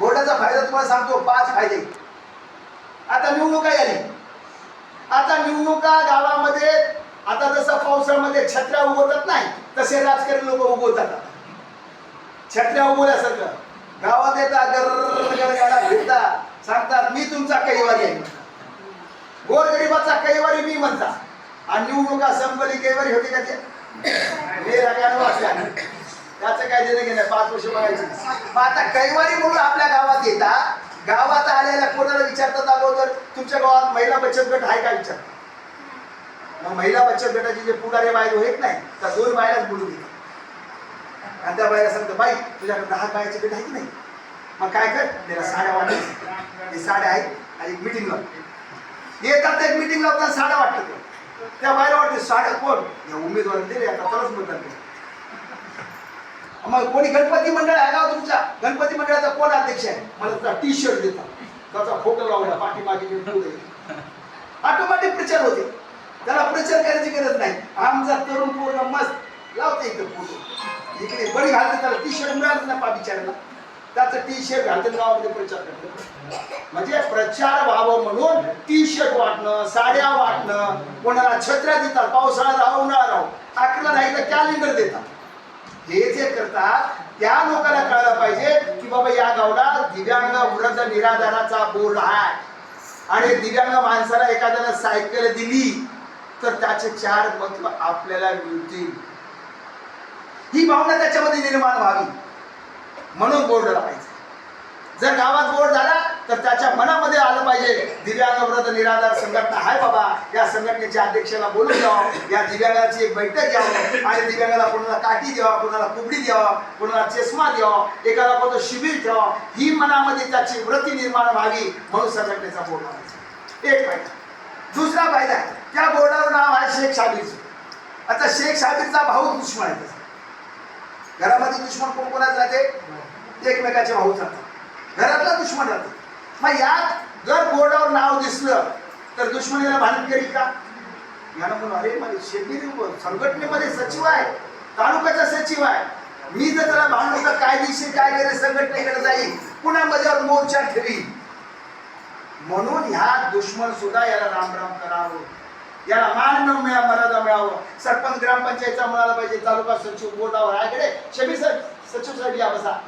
बोर्डाचा फायदा तुम्हाला सांगतो पाच फायदे. आता निवडणुका झाली आता निवडणुका गावामध्ये आता जसं पावसाळ्यामध्ये छत्र्या उगवतात नाही तसे राजकारणी लोक उगवतात. छत्र्या उगवल्यासारखं. गावात येतात गरर गाडा सांगतात मी तुमचा कैवारी आहे. गोरगरिबाचा कैवारी मी म्हणता. आणि निवडणुका संपली कैवारी होती का ते? याचं त्याचं काय देणं घेणं पाच वर्ष बघायचं. मग आता कैवारी म्हणून आपल्या गावात येतात गावात आलेल्या कोणाला विचारतात अगोदर? तुमच्या गावात महिला बचत गट आहे का विचार मग महिला बचत गटाचे जे पुढारे बाहेर होत नाही त्या दोन बायलाच बोलून देतात आणि त्या बायला सांगतो बाई तुझ्याकडे दहा बायाचे गट आहे की नाही? मग काय कर? त्याला साड्या वाटत ते साड्या आहेत आणि एक मिटिंग लावते येतात एक मिटिंग लावताना साड्या वाटतात. त्या बायला वाटते साड्या कोण? या उमेदवार दिले आता तरच मतदान केलं. मग कोणी गणपती मंडळ आहे का हो तुमच्या? गणपती मंडळाचा कोण अध्यक्ष आहे? मला त्याचा टी शर्ट देतात त्याचा फोटो लावला पाठीमागे ऑटोमॅटिक प्रचार होते. त्याला प्रचार करायची गरज नाही. आमचा तरुण पूर्ण मस्त लावते इथं फोटो इकडे बळी घालते त्याला टी शर्ट मिळालं ना पा बिचारायला त्याचं टी शर्ट घालते गावामध्ये प्रचार करते. म्हणजे प्रचार व्हावं म्हणून टी शर्ट वाटणं साड्या वाटणं कोणाला छत्र्या देतात पावसाळा राहू उन्हाळा राहू अकरा नाही तर कॅलेंडर देतात. हे जे करतात त्या लोकांना कळलं पाहिजे की बाबा या गावला दिव्यांग वृद्ध निराधाराचा बोर्ड आहे. आणि दिव्यांग माणसाला एखाद्याला सायकल दिली तर त्याचे चार महत्त्व आपल्याला मिळतील. ही भावना त्याच्यामध्ये निर्माण व्हावी. म्हणून बोर्ड लावायचा. जर गावात बोर्ड झाला तर त्याच्या मनामध्ये आलं पाहिजे. दिव्यांग व्रत निराधार संघटना आहे बाबा. या संघटनेच्या अध्यक्षाला बोलून द्यावं या दिव्यांगाची एक बैठक घ्यावं. आणि दिव्यांगाला कोणाला काठी द्यावा कोणाला कुबडी द्यावा कोणाला चष्मा द्यावा एकाला कोणतं शिबिर ठेवा ही मनामध्ये त्याची वृत्ती निर्माण व्हावी म्हणून संघटनेचा बोर्ड एक फायदा दुसरा फायदा आहे. त्या बोर्डावर नाव आहे शेख साबीरचं आता शेख साबीरचा भाऊ दुश्मन आहे. त्याचा. घरामध्ये दुश्मन कोण कोणाच राहते? एकमेकाचे भाऊ जातात घरातला दुश्मन राहतो. मग यात जर बोर्डावर नाव दिसलं तर दुश्मनीला भांडण करील का? यानं म्हणून अरे माझे शेती संघटनेमध्ये सचिव आहे तालुक्याचा सचिव आहे. मी जर त्याला भांडलो तर कायदेशीर काय करेल संघटनेकडे जाईल. पुन्हा माझ्यावर मोर्चा ठेवी. म्हणून ह्या दुश्मन सुद्धा याला राम राम करावं. याला मान न मिळा मर्यादा मिळावं. सरपंच ग्रामपंचायतचा मिळाला पाहिजे तालुका सचिव बोर्डावर आहे कडे सर सचिव साहेब या बसा.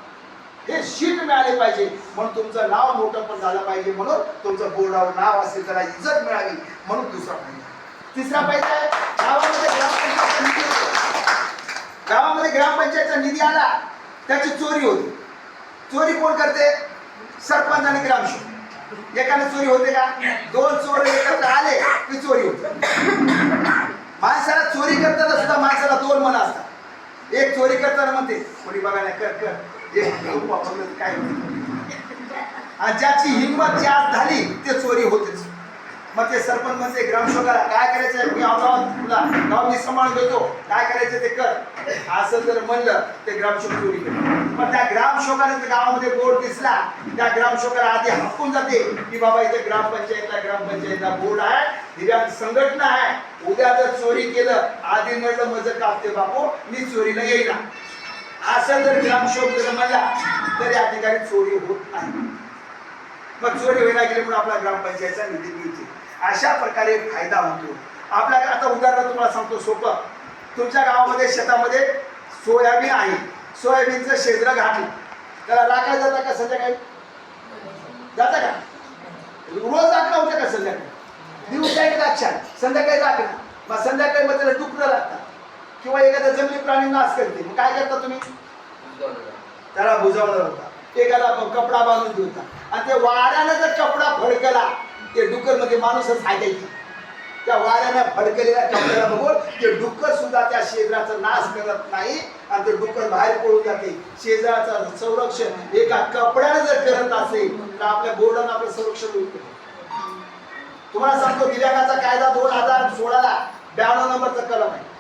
हे शीट मिळाले पाहिजे. म्हणून तुमचं नाव मोठं पण झालं पाहिजे म्हणून तुमचं बोर्डावर नाव असेल त्याला इज्जत मिळावी म्हणून दुसरा पाहिजे. तिसरा पाहिजे गावामध्ये ग्रामपंचायतचा निधी गावामध्ये ग्रामपंचायतचा निधी आला. त्याची चोरी होती. चोरी कोण करते? सरपंच आणि ग्रामसेवक. एकाने चोरी होते का? दोन चोर एकत्र आले की चोरी होते. माणसाला चोरी करताना सुद्धा माणसाला दोन मन असतात. एक चोरी करताना म्हणते कोणी बघा नाही कर कर. एक वापरलं काय होते ज्याची हिंमत जास्त झाली ते चोरी होतेच. मग ते सरपंच म्हणते ग्रामसेवकाला काय करायचं मी गावात तुला. गाव मी सांभाळून घेतो. काय करायचं ते कर. असं जर म्हणलं ते ग्रामसेवक चोरी करतो पण त्या ग्रामसेवकाने गावामध्ये बोर्ड दिसला. त्या ग्रामसेवकाला आधी हाकून जाते की बाबा इथे ग्रामपंचायतला ग्रामपंचायतला बोर्ड आहे. दिव्यांग संघटना आहे. उद्या जर चोरी केलं आधी म्हणलं मजर कापते बापू. मी चोरीला येईना. असं जर ग्रामसेवक जर म्हणला तर या ठिकाणी चोरी होत नाही. मग चोरी व्हायला गेली म्हणून आपला ग्रामपंचायतचा निधी मिळते. अशा प्रकारे फायदा होतो. आपल्या आता उदाहरण तुम्हाला सांगतो सोपं. तुमच्या गावामध्ये शेतामध्ये सोयाबीन आहे. सोयाबीनचं शेंद्र घाटलं त्याला राखायला जाता का संध्याकाळी? जाता का? रोज राखला होतं का संध्याकाळी? दिवसा एक छान संध्याकाळी राखला. मग संध्याकाळी मग त्याला डुकरं लागतात. किंवा एखाद्या जंगली प्राणी नाश करते मग काय करता तुम्ही? त्याला बुजावला होता. एखादा कपडा बांधून देऊ होता. आणि ते वाऱ्यानं जर कपडा फडकला ते डुक्करमध्ये माणूसच हायकायची. त्या वाऱ्यानं फडकलेल्या कपड्याला बघून ते डुक्कर सुद्धा त्या शेजाराचा नाश करत नाही आणि ते डुक्कर बाहेर पळून जाते. शेजाराचं संरक्षण एका कपड्यानं जर करत असेल तर आपल्या बोर्डानं आपलं संरक्षण होईल. तुम्हाला सांगतो दिव्यांगाचा कायदा दोन हजार सोळाला ब्याण्णव नंबरचा कलम आहे.